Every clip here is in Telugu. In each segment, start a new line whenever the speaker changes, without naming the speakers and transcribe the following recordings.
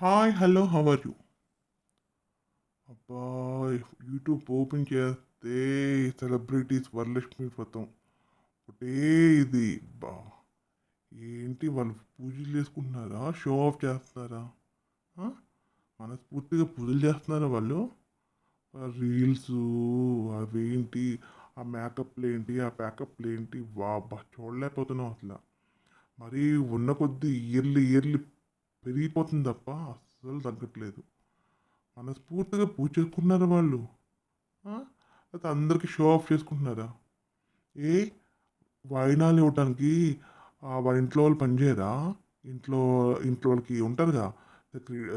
Hi hello how are you అబ్బా యూట్యూబ్ ఓపెన్ చేస్తే సెలబ్రిటీస్ వరలక్ష్మి వ్రతం. ఒకటే ఇది. బా ఏంటి వాళ్ళు పూజలు చేసుకుంటున్నారా? షో ఆఫ్ చేస్తున్నారా? మనస్ఫూర్తిగా పూజలు చేస్తున్నారా వాళ్ళు? రీల్స్ అవేంటి? ఆ మేకప్లు ఏంటి? ఆ ప్యాకప్లు ఏంటి? వా బా చూడలేకపోతున్నాం అసలు. మరీ ఉన్న కొద్దీ ఇయర్లీ ఇయర్లీ పెరిగిపోతుంది తప్ప అస్సలు తగ్గట్లేదు. మనస్ఫూర్తిగా పూజ చేసుకుంటున్నారా వాళ్ళు? అయితే అందరికీ షో ఆఫ్ చేసుకుంటున్నారా? ఏ? వాయినాలు ఇవ్వటానికి వాళ్ళ ఇంట్లో వాళ్ళు పనిచేయరా ఇంట్లో ఇంట్లో వాళ్ళకి ఉంటారుగా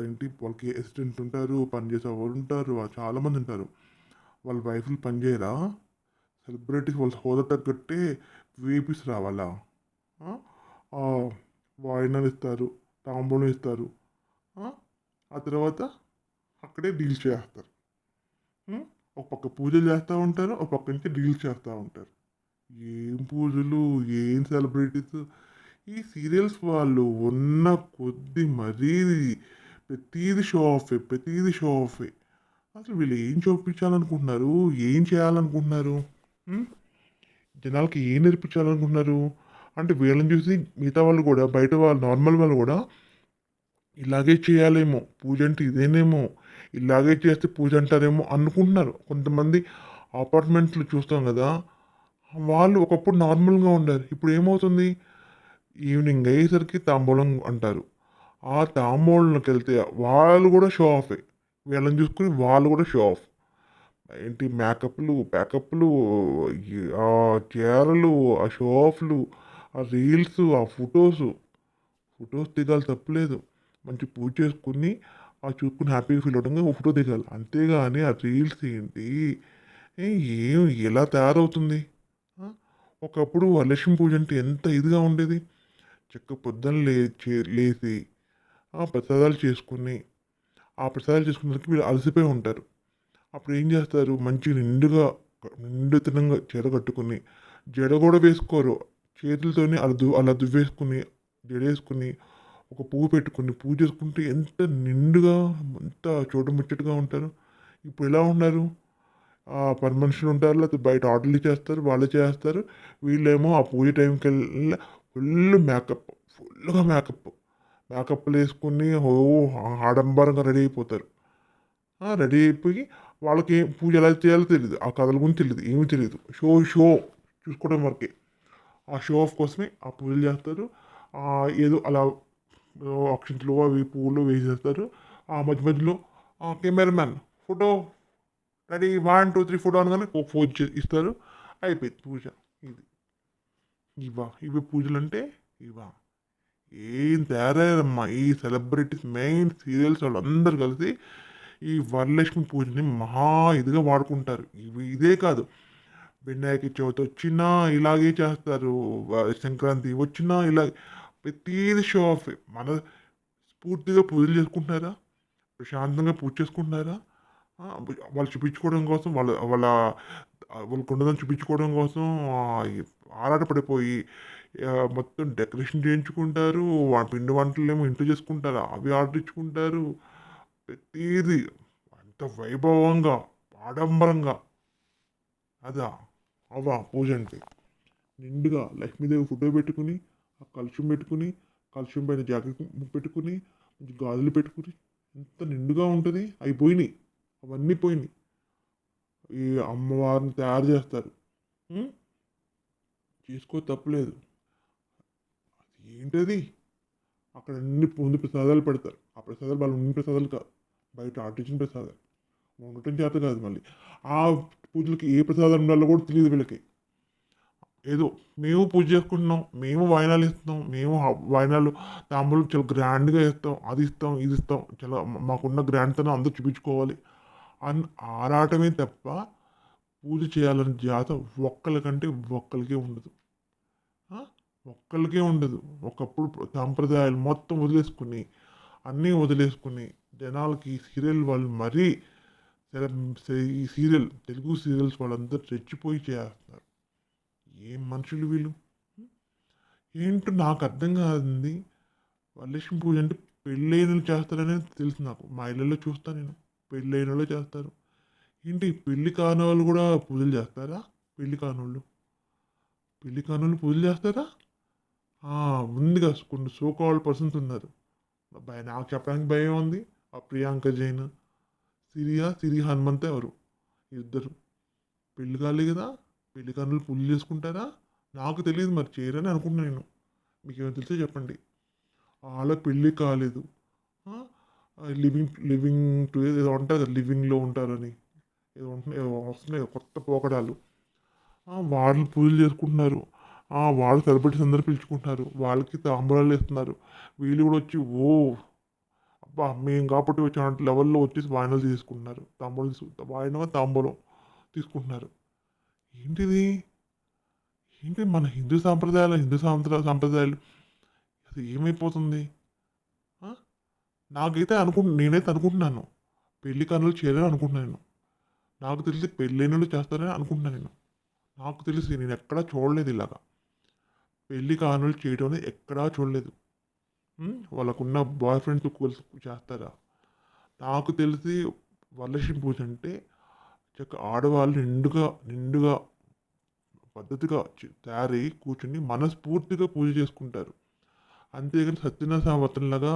ఏంటి వాళ్ళకి అసిస్టెంట్ ఉంటారు పనిచేసే వాళ్ళు ఉంటారు చాలామంది ఉంటారు. వాళ్ళ వైఫ్లు పనిచేయరా సెలబ్రిటీస్ వాళ్ళ హోదా తగ్గట్టే వేపిస్ రావాలా? వాయినాలు ఇస్తారు. తాంబూలం ఇస్తారు. ఆ? తర్వాత అక్కడే డీల్ చేస్తారు. ఒక పక్క పూజలు చేస్తూ ఉంటారు ఒక పక్క నుంచి డీల్ చేస్తూ ఉంటారు. ఏం పూజలు ఏం సెలబ్రిటీస్? ఈ సీరియల్స్ వాళ్ళు ఉన్న కొద్ది మరీ ప్రతీది షో ఆఫే ప్రతీది షో ఆఫే. అసలు వీళ్ళు ఏం చూపించాలనుకుంటున్నారు? ఏం చేయాలనుకుంటున్నారు? జనాలకి ఏం నేర్పించాలనుకుంటున్నారు? అంటే వీళ్ళని చూసి మిగతా వాళ్ళు కూడా బయట వాళ్ళు నార్మల్ వాళ్ళు కూడా ఇలాగే చేయాలేమో పూజ అంటే ఇదేనేమో ఇలాగే చేస్తే పూజ అంటారేమో అనుకుంటున్నారు. కొంతమంది అపార్ట్మెంట్లు చూస్తాం కదా వాళ్ళు ఒకప్పుడు నార్మల్గా ఉండరు ఇప్పుడు ఏమవుతుంది? ఈవినింగ్ అయ్యేసరికి తాంబూలం అంటారు. ఆ తాంబూలంకి వెళ్తే వాళ్ళు కూడా షో ఆఫే వీళ్ళని చూసుకుని వాళ్ళు కూడా షో ఆఫ్ ఏంటి మేకప్లు ప్యాకప్లు ఆ చీరలు ఆ షో ఆఫ్లు ఆ రీల్స్ ఆ ఫొటోస్ ఫొటోస్ దిగాలి తప్పలేదు. మంచి పూజ చేసుకుని ఆ చూసుకుని హ్యాపీగా ఫీల్ అవడంగా ఒక ఫోటో దిగాలి. అంతేగాని ఆ రీల్స్ ఏంటి? ఏం ఎలా తయారవుతుంది? ఆ? ఒకప్పుడు వరలక్ష్మి పూజ అంటే ఎంత ఇదిగా ఉండేది? చెక్క పొద్దున్న లేచి లేచి ఆ ప్రసాదాలు చేసుకుని ఆ ప్రసాదాలు చేసుకున్నకి వీళ్ళు అలసిపోయి ఉంటారు. అప్పుడు ఏం చేస్తారు? మంచి నిండుగా నిండుతనంగా చీర కట్టుకుని జడ కూడా వేసుకోరు. చేతులతోనే అలా దు అలా దువ్వేసుకుని జడేసుకుని ఒక పువ్వు పెట్టుకుని పూజ చేసుకుంటే ఎంత నిండుగా ఎంత చూడముచ్చటగా ఉంటారు. ఇప్పుడు ఎలా ఉన్నారు? ఆ పని మనుషులు ఉంటారు లేకపోతే బయట ఆర్డర్లు చేస్తారు వాళ్ళు చేస్తారు. వీళ్ళేమో ఆ పూజ టైంకి వెళ్ళి ఫుల్ మేకప్ ఫుల్గా మేకప్. మేకప్లు వేసుకుని ఓ ఆడంబరంగా రెడీ అయిపోతారు. రెడీ అయిపోయి వాళ్ళకి పూజ ఎలా చేయాలో తెలియదు ఆ కథల గురించి తెలియదు ఏమీ తెలియదు షో షో చూసుకోవడం వరకే. ఆ షో ఆఫ్ కోసమే ఆ పూజలు చేస్తారు ఏదో అలా ఓ అక్షంతలు అవి పువ్వులు వేసేస్తారు. ఆ మధ్య మధ్యలో ఆ cameraman photo ready one two three photo అనగానే ఒక ఫోన్ ఇస్తారు. అయిపోయింది పూజ ఇది. ఇవా ఇవి పూజలు అంటే ఇవా ఏం తయారయ్యారమ్మా ఈ సెలబ్రిటీస్ మెయిన్ సీరియల్స్ వాళ్ళందరూ కలిసి ఈ వరలక్ష్మి పూజని మహా ఇదిగా వాడుకుంటారు. ఇవి ఇదే కాదు. వినాయక చవితి వచ్చినా ఇలాగే చేస్తారు. సంక్రాంతి వచ్చినా ఇలా ప్రతిది షో ఆఫ్ మన స్ఫూర్తిగా పూజలు చేసుకుంటున్నారా? ప్రశాంతంగా పూజ చేసుకుంటున్నారా? వాళ్ళు చూపించుకోవడం కోసం వాళ్ళ వాళ్ళ వాళ్ళకు ఉండదని చూపించుకోవడం కోసం ఆరాటపడిపోయి మొత్తం డెకరేషన్ చేయించుకుంటారు. వా- పిండి వంటలు ఏమో ఇంట్లో చేసుకుంటారు. అవి ఆర్డర్ ఇచ్చుకుంటారు. ప్రతిదీ అంత వైభవంగా ఆడంబరంగా అదా? అవా పూజ అంటే. నిండుగా లక్ష్మీదేవి ఫోటో పెట్టుకుని ఆ కలుషం పెట్టుకుని కలుషం పైన జాకెట్ పెట్టుకుని గాజులు పెట్టుకుని ఎంత నిండుగా ఉంటుంది అవి పోయినాయి. అవన్నీ పోయినాయి. ఈ అమ్మవారిని తయారు చేస్తారు. చేసుకో తప్పలేదు. అది ఏంటది అక్కడ అన్ని ముందు ప్రసాదాలు పెడతారు. ఆ ప్రసాదాలు వాళ్ళు ఉన్న ప్రసాదాలు కాదు. బయట ఆర్టించిన ప్రసాదాలు. ఉండటం చేత కాదు మళ్ళీ. ఆ పూజలకి ఏ ప్రసాదం ఉండాలో కూడా తెలియదు వీళ్ళకి. ఏదో మేము పూజ చేసుకుంటున్నాం మేము వాయినాలు ఇస్తున్నాం మేము వాయినాలు తాంబూలం చాలా గ్రాండ్గా ఇస్తాం అది ఇస్తాం ఇది ఇస్తాం చాలా మాకున్న గ్రాండ్తనం అందరూ చూపించుకోవాలి. అని ఆరాటమే తప్ప పూజ చేయాలని జాత ఒక్కరికంటే ఒక్కరికే ఉండదు. ఒక్కరికే ఉండదు. ఒకప్పుడు సాంప్రదాయాలు మొత్తం వదిలేసుకుని అన్నీ వదిలేసుకుని జనాలకి సీరియల్ వాళ్ళు మరీ చాలా ఈ సీరియల్ తెలుగు సీరియల్స్ వాళ్ళందరూ రెచ్చిపోయి చేస్తున్నారు ఏం మనుషులు వీళ్ళు ఏంటో నాకు అర్థం కాదండి వరలక్ష్మి పూజ అంటే పెళ్ళైన చేస్తారనే తెలుసు నాకు మా ఇళ్ళల్లో చూస్తాను నేను పెళ్ళైన వాళ్ళు చేస్తారు ఏంటి పెళ్ళి కాని వాళ్ళు కూడా పూజలు చేస్తారా పెళ్ళి కానోళ్ళు పెళ్ళి కానోళ్ళు పూజలు చేస్తారా ఉంది ముందుగా కొన్ని సో కాల్ పర్సన్స్ ఉన్నారు భయ నాకు చెప్పడానికి భయం ఉంది ఆ ప్రియాంక జైన్ సిరియా సిరి హనుమంత ఎవరు? ఇద్దరు. పెళ్ళి కాలే కదా పెళ్ళి కనులు పూజలు చేసుకుంటారా? నాకు తెలియదు మరి చేయరని అనుకుంటున్నాను నేను. మీకు ఏమైనా తెలిస్తే చెప్పండి. వాళ్ళ పెళ్ళి కాలేదు. లివింగ్ లివింగ్ టు ఏదో ఉంటుంది కదా లివింగ్లో ఉంటారని. ఏదో ఉంటున్నాయి ఏదో వస్తున్నాయి కొత్త పోకడాలు. వాళ్ళు పూజలు చేసుకుంటున్నారు. వాళ్ళు సెలబ్రిటీస్ అందరూ పిలుచుకుంటున్నారు. వాళ్ళకి తాంబూలాలు వేస్తున్నారు. వీళ్ళు కూడా వచ్చి ఓ అబ్బా మేము కాబట్టి వచ్చిన లెవెల్లో వచ్చేసి వాయినాలు తీసుకుంటున్నారు. తాంబూలం తీసుకు వాయినం తాంబూలం తీసుకుంటున్నారు. ఏంటిది? ఏంటి మన హిందూ సాంప్రదాయాలు హిందూ సాంప్రదాయ సాంప్రదాయాలు? అది ఏమైపోతుంది? నాకైతే అనుకు నేనైతే అనుకుంటున్నాను. పెళ్ళి కనులు చేయాలని అనుకుంటున్నాను నాకు తెలిసి పెళ్ళైనలు చేస్తారని అనుకుంటున్నాను నేను. నాకు తెలిసి నేను ఎక్కడా చూడలేదు ఇలాగా. పెళ్ళి కానులు చేయడం అనేది ఎక్కడా చూడలేదు. వాళ్ళకున్న బాయ్ ఫ్రెండ్స్ కలిసి చేస్తారా? నాకు తెలిసి వరలక్ష్మి పూజ అంటే చక్క ఆడవాళ్ళు నిండుగా నిండుగా పద్ధతిగా తయారై కూర్చుని మనస్ఫూర్తిగా పూజ చేసుకుంటారు. అంతేగాని సత్యనారాయణ సావత్రంలాగా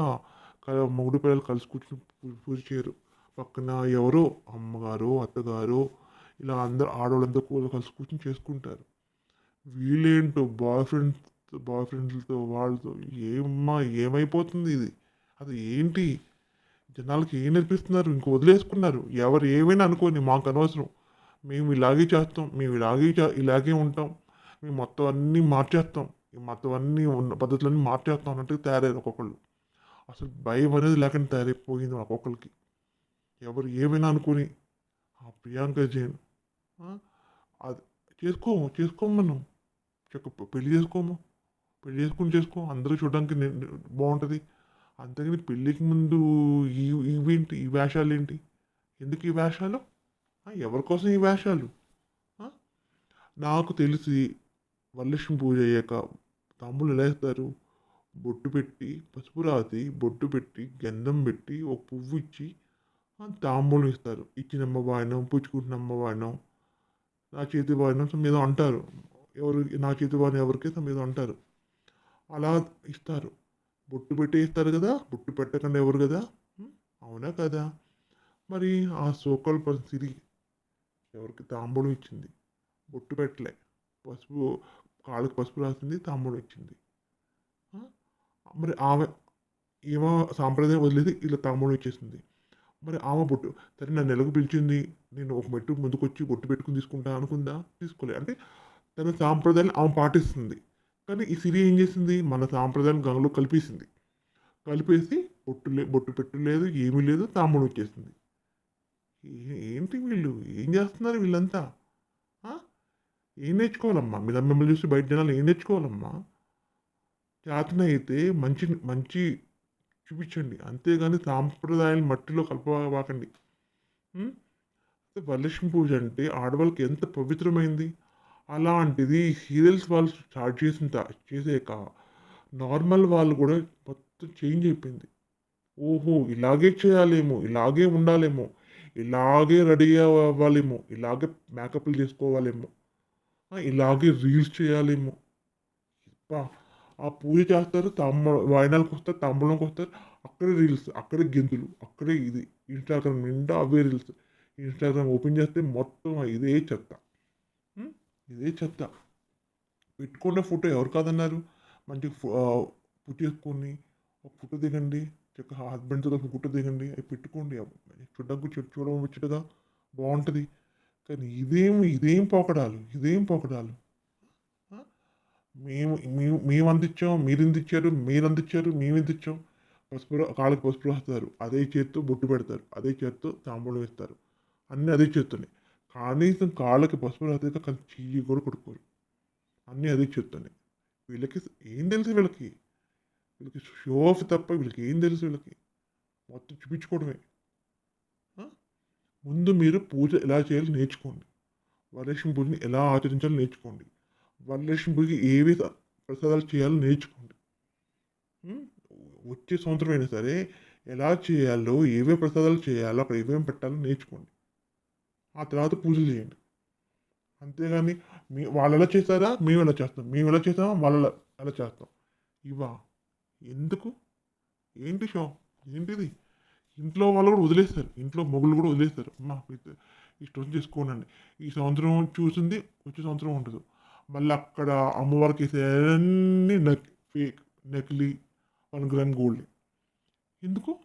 మూడు పిల్లలు కలిసి కూర్చుని పూజ చేయరు. పక్కన ఎవరో అమ్మగారు అత్తగారు ఇలా అందరు ఆడవాళ్ళందరూ కూడా కలిసి కూర్చుని చేసుకుంటారు. వీళ్ళేంటో బాయ్ ఫ్రెండ్స్ బాయ్ ఫ్రెండ్లతో వాళ్ళతో ఏమ్మా ఏమైపోతుంది ఇది? అది ఏంటి? జనాలకి ఏం నేర్పిస్తున్నారు? ఇంక వదిలేసుకున్నారు. ఎవరు ఏమైనా అనుకోని మాకు అనవసరం. మేము ఇలాగే చేస్తాం. మేము ఇలాగే చే- ఇలాగే ఉంటాం. మేము మొత్తం అన్నీ మార్చేస్తాం. ఈ మొత్తం అన్నీ ఉన్న పద్ధతులన్నీ మార్చేస్తాం అన్నట్టుగా తయారయ్యారు ఒక్కొక్కళ్ళు. అసలు భయం అనేది లేకుండా తయారైపోయింది ఒక్కొక్కరికి ఎవరు ఏమైనా అనుకుని ఆ ప్రియాంక జైన్ అది చేసుకోము చేసుకోము మనం. చెక్క పెళ్ళి చేసుకోము. పెళ్ళి చేసుకుని చేసుకో. అందరూ చూడడానికి బాగుంటుంది అంతేగాని పెళ్ళికి ముందు ఈ ఇవేంటి? ఈ వేషాలు ఏంటి ఎందుకు ఈ వేషాలు? ఎవరి కోసం ఈ వేషాలు? నాకు తెలిసి వరలక్ష్మి పూజ అయ్యాక తమ్ముళ్ళు ఎలా వేస్తారు బొట్టు పెట్టి పసుపు రాసి బొట్టు పెట్టి గంధం పెట్టి ఒక పువ్వు ఇచ్చి తాంబూలం ఇస్తారు. ఇచ్చినమ్మ వాయనం పుచ్చుకుంటున్నమ్మ వాయనం నా చేతి వాయనం మీద అంటారు. ఎవరు నా చేతి వాయనం ఎవరికైతే మీద అంటారు. అలా ఇస్తారు. బొట్టు పెట్టి ఇస్తారు కదా బొట్టు పెట్టకుండా ఎవరు కదా? అవునా కదా? మరి ఆ సోకల్ పరిస్థితి ఎవరికి? తాంబూలం ఇచ్చింది. బొట్టు పెట్టలే. పసుపు కాళ్ళకి పసుపు రాసింది తాంబూలం ఇచ్చింది? మరి ఆమె ఏమో సాంప్రదాయం వదిలేసి ఇలా తాంబూలం ఇచ్చేసింది. మరి ఆమె బొట్టు సరే నన్ను ఎలాగో పిలిచింది నేను ఒక మెట్టు ముందుకొచ్చి బొట్టు పెట్టుకుని తీసుకుంటా అనుకుందా? తీసుకోలే. అంటే తన సాంప్రదాయాన్ని ఆమె పాటిస్తుంది. కానీ ఈ సిరి ఏం చేసింది? మన సాంప్రదాయం గంగలో కలిపేసింది. కలిపేసి బొట్టు లే బొట్టు పెట్టు లేదు ఏమీ లేదు తాంబూలం వచ్చేసింది. ఏంటి వీళ్ళు? ఏం చేస్తున్నారు వీళ్ళంతా? ఏం నేర్చుకోవాలమ్మా? మీద మిమ్మల్ని చూసి బయట జనాలు ఏం నేర్చుకోవాలమ్మా? చేతన అయితే మంచి మంచి చూపించండి. అంతేగాని సాంప్రదాయాలు మట్టిలో కలపవాకండి వరలక్ష్మి పూజ అంటే ఆడవాళ్ళకి ఎంత పవిత్రమైంది? అలాంటిది సీరియల్స్ వాళ్ళు స్టార్ట్ చేసిన చేసాక నార్మల్ వాళ్ళు కూడా మొత్తం చేంజ్ అయిపోయింది. ఓహో ఇలాగే చేయాలేమో ఇలాగే ఉండాలేమో ఇలాగే రెడీ అవ్వాలేమో ఇలాగే మేకప్లు చేసుకోవాలేమో ఇలాగే రీల్స్ చేయాలేమో. ఆ పూజ చేస్తారు తమ్మ వాయినాలకు వస్తారు తమ్ముళ్ళకి వస్తారు అక్కడే రీల్స్ అక్కడే గెంతులు అక్కడే ఇది ఇన్స్టాగ్రామ్ నిండా అవే రీల్స్ ఇన్స్టాగ్రామ్ ఓపెన్ చేస్తే మొత్తం ఇదే చెత్త. ఇదే చెప్తా? పెట్టుకున్న ఫోటో ఎవరు కాదన్నారు? మంచిగా పుట్టి చేసుకొని ఒక ఫోటో దిగండి చక్క హస్బెండ్తో కలిసి ఫోటో దిగండి అవి పెట్టుకోండి. చూడడానికి చూడడం చూడముచ్చటగా బాగుంటుంది. కానీ ఇదేం ఇదేం పోకడాలు ఇదేం పోకడాలు? మేము మేము మేము అందించాం మీరు ఎంత ఇచ్చారు మీరు అందించారు మేము ఎంత ఇచ్చాం పసుపు కాళ్ళకి పసుపు రాస్తారు. అదే చేత్తో బొట్టు పెడతారు. అదే చేత్తో తాంబూలం వేస్తారు. అన్నీ అదే చేత్తోనే. కనీసం కాళ్ళకి పసుపు రాస్తే కానీ చెయ్యి కూడా కొడుకోరు అన్నీ అది చెప్తాను. వీళ్ళకి ఏం తెలుసు వీళ్ళకి? వీళ్ళకి షో ఆఫ్ తప్ప వీళ్ళకి ఏం తెలుసు వీళ్ళకి? మొత్తం చూపించుకోవడమే. ముందు మీరు పూజ ఎలా చేయాలో నేర్చుకోండి. వరలక్ష్మి పూజని ఎలా ఆచరించాలో నేర్చుకోండి. వరలక్ష్మి పూజకి ఏవి ప్రసాదాలు చేయాలో నేర్చుకోండి. వచ్చే సంవత్సరం అయినా సరే ఎలా చేయాలో ఏవే ప్రసాదాలు చేయాలో అక్కడ ఏమేమి పెట్టాలో నేర్చుకోండి. ఆ తర్వాత పూజలు చేయండి. అంతేగాని మీ వాళ్ళు ఎలా చేస్తారా? మేము ఎలా చేస్తాం? మేము ఎలా చేస్తామా? వాళ్ళు ఎలా- చేస్తాం? ఇవా ఎందుకు? ఏంటి షో? ఏంటిది? ఇంట్లో వాళ్ళు కూడా వదిలేస్తారు. ఇంట్లో మొగులు కూడా వదిలేస్తారు. అమ్మా ఇష్టం చేసుకోనండి. ఈ సంవత్సరం చూసింది వచ్చే సంవత్సరం ఉండదు. మళ్ళీ అక్కడ అమ్మవారికి అన్నీ నక్ ఫేక్ నకిలీ వన్ గ్రామ్ గోల్డ్. ఎందుకు?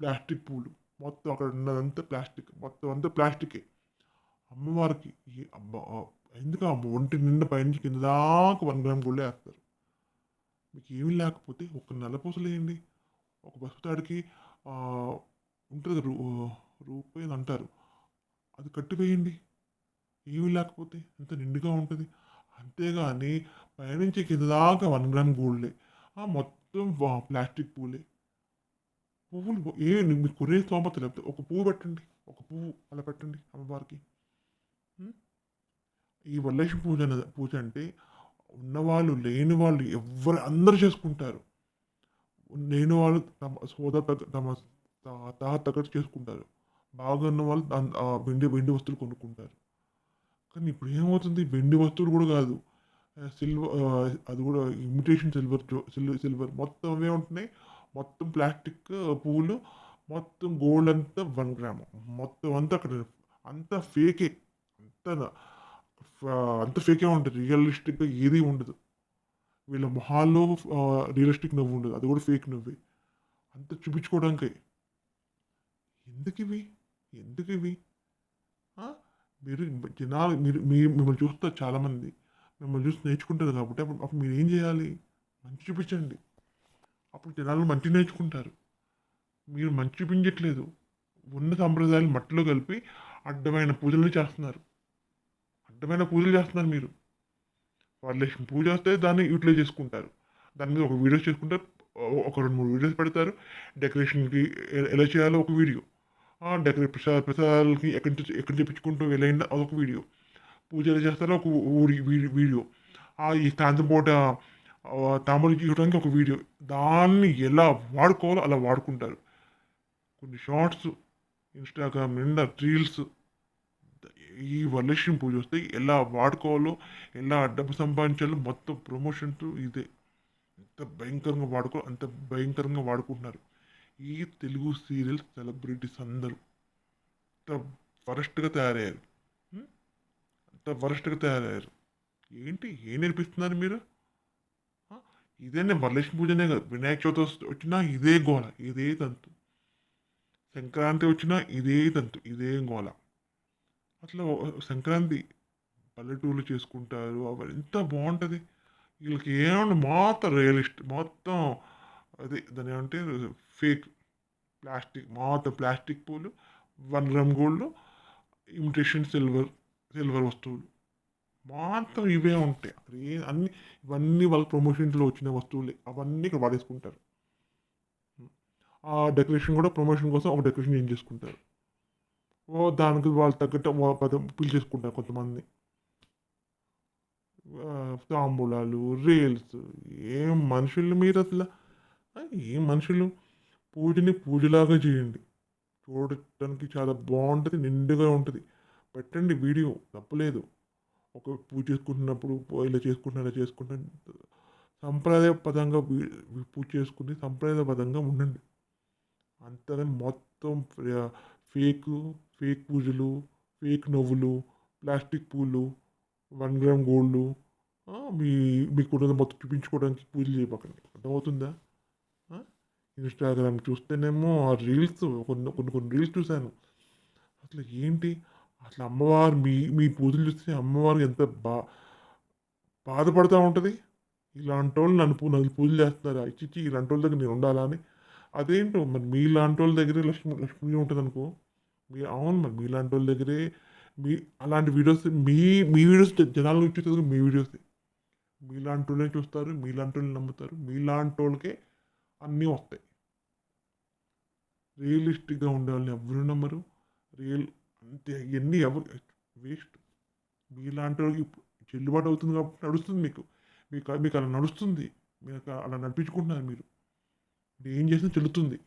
ప్లాస్టిక్ పూలు. మొత్తం అక్కడ ఉన్నదంతా ప్లాస్టిక్. మొత్తం అంతా ప్లాస్టికే. అమ్మవారికి ఈ అమ్మ ఎందుకు అమ్మ ఒంటి నిండా పైనుంచి కింద దాకా వన్ గ్రామ్ గోల్డ్ వేస్తారు. మీకు ఏమీ లేకపోతే ఒక నల్లపూసలు వేయండి. ఒక బస్సుతాడికి ఉంటుంది రూ రూపాయి అని అంటారు. అది కట్టివేయండి ఏమీ లేకపోతే ఎంత నిండుగా ఉంటుంది. అంతేగాని పైనుంచి కింద దాకా వన్ గ్రామ్ గోల్డే ఆ మొత్తం ప్లాస్టిక్ పూలే. పువ్వులు ఏ మీకు కొనే స్తోమత లేకపోతే ఒక పువ్వు పెట్టండి. ఒక పువ్వు అలా పెట్టండి అమ్మవారికి. ఈ వరలక్ష్మి పూజ పూజ అంటే ఉన్నవాళ్ళు లేని వాళ్ళు ఎవరు అందరూ చేసుకుంటారు. లేని వాళ్ళు తమ సోదర తగ్గ తమ తాత తగ్గట్టు చేసుకుంటారు. బాగా ఉన్న వాళ్ళు వెండి వెండి వస్తువులు కొనుక్కుంటారు. కానీ ఇప్పుడు ఏమవుతుంది? వెండి వస్తువులు కూడా కాదు. సిల్వర్ అది కూడా ఇమిటేషన్ సిల్వర్ సిల్వర్ సిల్వర్ మొత్తం అవే ఉంటున్నాయి. మొత్తం ప్లాస్టిక్ పూలు మొత్తం గోల్డ్ అంతా వన్ గ్రామ్. మొత్తం అంతా అక్కడ అంతా ఫేకే. అంతా అంత ఫేకే ఉంటుంది రియలిస్టిక్గా ఏది ఉండదు. వీళ్ళ మొహాల్లో రియలిస్టిక్ నవ్వు ఉండదు. అది కూడా ఫేక్ నవ్వే. అంత చూపించుకోవడానికి. ఎందుకు ఇవి? ఎందుకు ఇవి? మీరు జనాలు మీరు మీ మిమ్మల్ని చూస్తారు చాలామంది. మిమ్మల్ని చూసి నేర్చుకుంటారు కాబట్టి అప్పుడు అప్పుడు మీరు ఏం చేయాలి? మంచి చూపించండి. అప్పుడు జనాలు మంచి నేర్చుకుంటారు. మీరు మంచి చూపించట్లేదు. ఉన్న సంప్రదాయాలు మట్టిలో కలిపి అడ్డమైన పూజలు చేస్తున్నారు. అడ్డమైన పూజలు చేస్తున్నారు మీరు. వరలక్ష్మి పూజ వస్తే దాన్ని యూటిలైజ్ చేసుకుంటారు. దాని మీద ఒక వీడియోస్ చేసుకుంటారు. ఒక రెండు మూడు వీడియోస్ పెడతారు. డెకరేషన్కి ఎలా చేయాలో ఒక వీడియో డెకరేట్ ప్రసాద ప్రసాదాలకి ఎక్కడి నుంచి ఎక్కడ తెప్పించుకుంటూ వెళ్ళైందో అదొక వీడియో పూజ ఎలా చేస్తారో ఒక ఊరి వీడియో. ఆ ఈ సాయంత్రం పూట ఆ, తాంబూలం ఇవ్వడానికి ఒక వీడియో దాన్ని ఎలా వాడుకోవాలో అలా వాడుకుంటారు. కొన్ని షార్ట్స్ ఇన్స్టాగ్రామ్ నిండా రీల్స్ ఈ వరలక్ష్మి పూజ వస్తే ఎలా వాడుకోవాలో ఎలా డబ్బు సంపాదించాలో మొత్తం ప్రమోషన్స్ ఇదే. ఎంత భయంకరంగా వాడుకో అంత భయంకరంగా వాడుకుంటున్నారు. ఈ తెలుగు సీరియల్ సెలబ్రిటీస్ అందరూ. అంత వరస్ట్గా తయారయ్యారు. అంత వరస్ట్గా తయారయ్యారు. ఏంటి? ఏం నేర్పిస్తున్నారు మీరు? ఇదేనే వరలక్ష్మి పూజనే కదా. వినాయక చవితి వచ్చినా ఇదే గోళ ఇదే తంతు. సంక్రాంతి వచ్చినా ఇదే తంతు. ఇదే గోళ అట్లా సంక్రాంతి పల్లెటూర్లు చేసుకుంటారు అవి ఎంత బాగుంటుంది. వీళ్ళకి ఏమన్నా మొత్తం రియలిస్ట్ మొత్తం అదే దాని ఏమంటే ఫేక్ ప్లాస్టిక్ మొత్తం ప్లాస్టిక్ పూలు one gram gold imitation silver silver వస్తువులు. మొత్తం ఇవే ఉంటాయి. అక్కడ ఏ అన్ని ఇవన్నీ వాళ్ళ ప్రమోషన్స్లో వచ్చిన వస్తువులే. అవన్నీ ఇక్కడ వాడేసుకుంటారు. ఆ డెకరేషన్ కూడా ప్రమోషన్ కోసం ఒక డెకరేషన్ చేంజ్ చేసుకుంటారు? దానికి వాళ్ళు తగ్గట్టు ఓ పిలిచేసుకుంటారు కొంతమంది. తాంబూలాలు రీల్స్ ఏం మనుషులు మీరు అసలు? ఏం మనుషులు? పూజని పూజలాగా చేయండి. చూడటానికి చాలా బాగుంటుంది నిండుగా ఉంటుంది. పెట్టండి వీడియో తప్పలేదు. ఒక పూజ చేసుకుంటున్నప్పుడు ఇలా చేసుకుంటున్నా ఇలా చేసుకుంటున్నా సంప్రదాయపదంగా పదంగా వీ- పూజ చేసుకుని పదంగా ఉండండి. అంతగా మొత్తం ఫేక్ ఫేక్ పూజలు ఫేక్ నవ్వులు ప్లాస్టిక్ పూలు వన్ గ్రామ్ గోల్డ్ మీ మీ కుటుంబం మొత్తం చూపించుకోవడానికి పూజలు చేయబకండి. అర్థమవుతుందా? ఇన్స్టాగ్రామ్ చూస్తేనేమో ఆ రీల్స్ కొన్ని కొన్ని కొన్ని రీల్స్ చూశాను. అసలు ఏంటి? అసలు అమ్మవారు మీ మీ పూజలు చూస్తే అమ్మవారు ఎంత బా బాధపడుతూ ఉంటుంది? ఇలాంటి వాళ్ళు నన్ను పూ- నన్ను పూజలు చేస్తున్నారా? ఇచ్చిచ్చి ఇలాంటి వాళ్ళ దగ్గర నేను ఉండాలా అని? అదేంటో మరి మీలాంటి వాళ్ళ దగ్గరే లక్ష్మి లక్ష్మి ఉంటుంది అనుకో మీ అవును మరి మీలాంటి వాళ్ళ దగ్గరే మీ అలాంటి వీడియోస్ మీ మీ వీడియోస్ జనాలు చూసేది మీ వీడియోస్ మీలాంటి వాళ్ళని చూస్తారు మీలాంటి వాళ్ళని నమ్ముతారు మీలాంటి వాళ్ళకే అన్నీ వస్తాయి. రియలిస్టిక్గా ఉండే వాళ్ళని ఎవరు నమ్మరు రియల్ అంతే ఇవన్నీ ఎవరు వేస్ట్. మీలాంటి వాళ్ళకి చెల్లుబాటు అవుతుంది కాబట్టి నడుస్తుంది మీకు. మీకు మీకు అలా నడుస్తుంది మీకు అలా నడిపించుకుంటున్నారు మీరు. ఏం చేసినా చెల్లుతుంది.